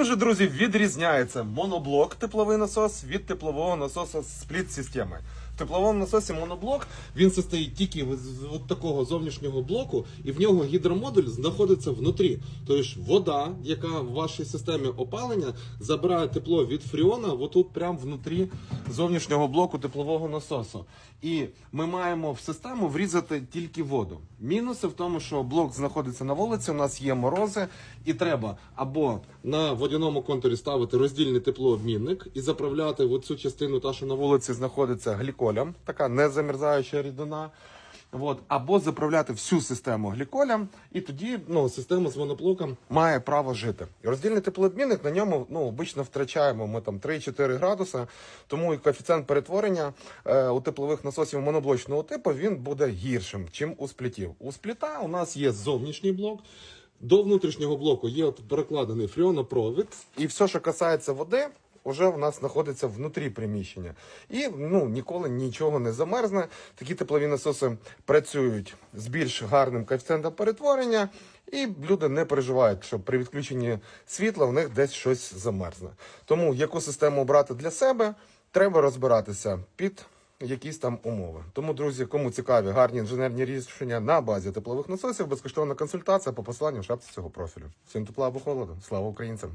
Отже, друзі, відрізняється моноблок тепловий насос від теплового насоса спліт-системи. Тепловому насосі моноблок він состоїть тільки з от такого зовнішнього блоку, і в нього гідромодуль знаходиться внутрі. Тобто вода, яка в вашій системі опалення, забирає тепло від фріона отут прямо внутрі зовнішнього блоку теплового насосу. І ми маємо в систему врізати тільки воду. Мінуси в тому, що блок знаходиться на вулиці, у нас є морози, і треба або на водяному контурі ставити роздільний теплообмінник і заправляти в цю частину, та що на вулиці знаходиться гліколем, така незамерзаюча рідина. От, або заправляти всю систему гліколем, і тоді ну, система з моноблоком має право жити. Роздільний теплообмінник на ньому ну, обично втрачаємо ми там 3-4 градуси, тому і коефіцієнт перетворення е, у теплових насосів моноблочного типу він буде гіршим, чим у сплітів. У спліта у нас є зовнішній блок. До внутрішнього блоку є от перекладений фріонопровід, і все, що касається води, вже в нас знаходиться внутрі приміщення. І ну, ніколи нічого не замерзне. Такі теплові насоси працюють з більш гарним коефіцієнтом перетворення, і люди не переживають, що при відключенні світла в них десь щось замерзне. Тому яку систему обрати для себе, треба розбиратися під якісь там умови. Тому, друзі, кому цікаві гарні інженерні рішення на базі теплових насосів, безкоштовна консультація по посиланню в шапці цього профілю. Всім тепла або холоду. Слава українцям!